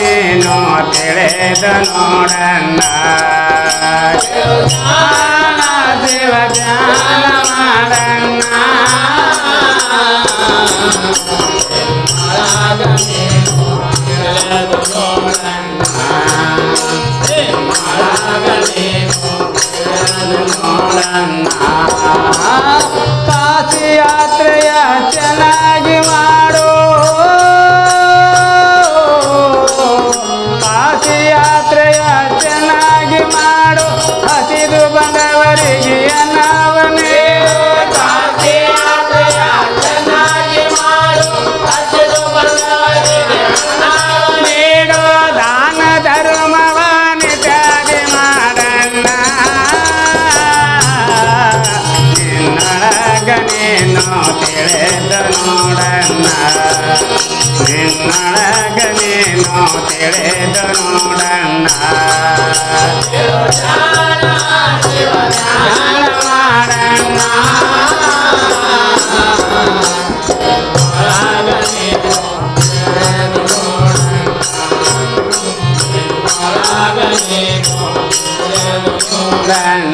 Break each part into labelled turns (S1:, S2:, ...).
S1: ನೀನು ತಿಳಿದು ನೋಡಣ್ಣ ಶಿವ ಧ್ಯಾನ ಮಾಡಣ್ಣ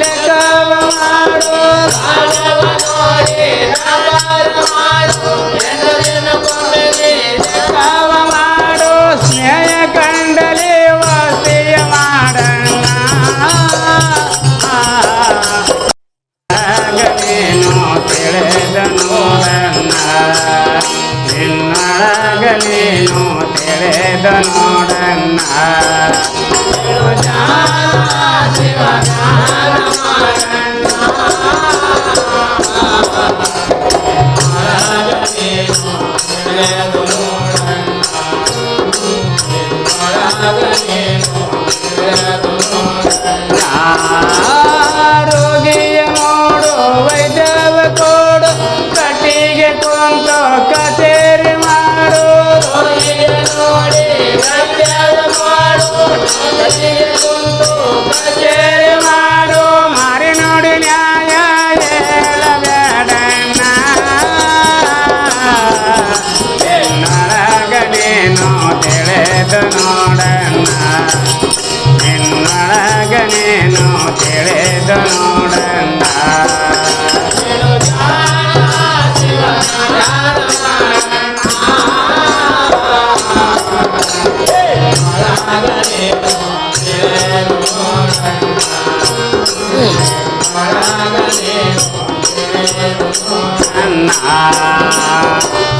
S1: লেখা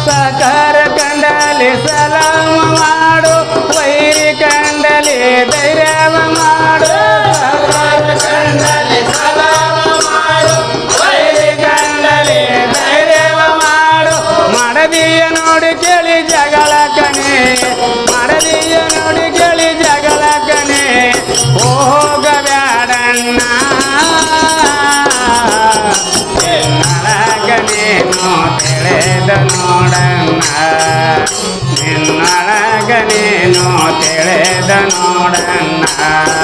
S1: सकार कंडल सा ஆடன்னா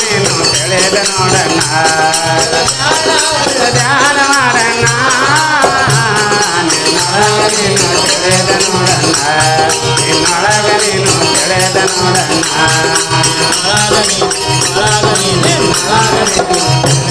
S1: నేను ತಿಳಿದ ನೋಡಣ್ಣ ಧ್ಯಾನ ಮಾಡಣ್ಣ ನಿನ್ನೊಳಗೆ ನೀನು ತಿಳಿದ ನೋಡಣ್ಣ ನಿನ್ನೊಳಗೆ ನೀನು ತಿಳಿದ ನೋಡಣ್ಣ ನಿನ್ನೊಳಗೆ ನೀನು ತಿಳಿದ ನೋಡಣ್ಣ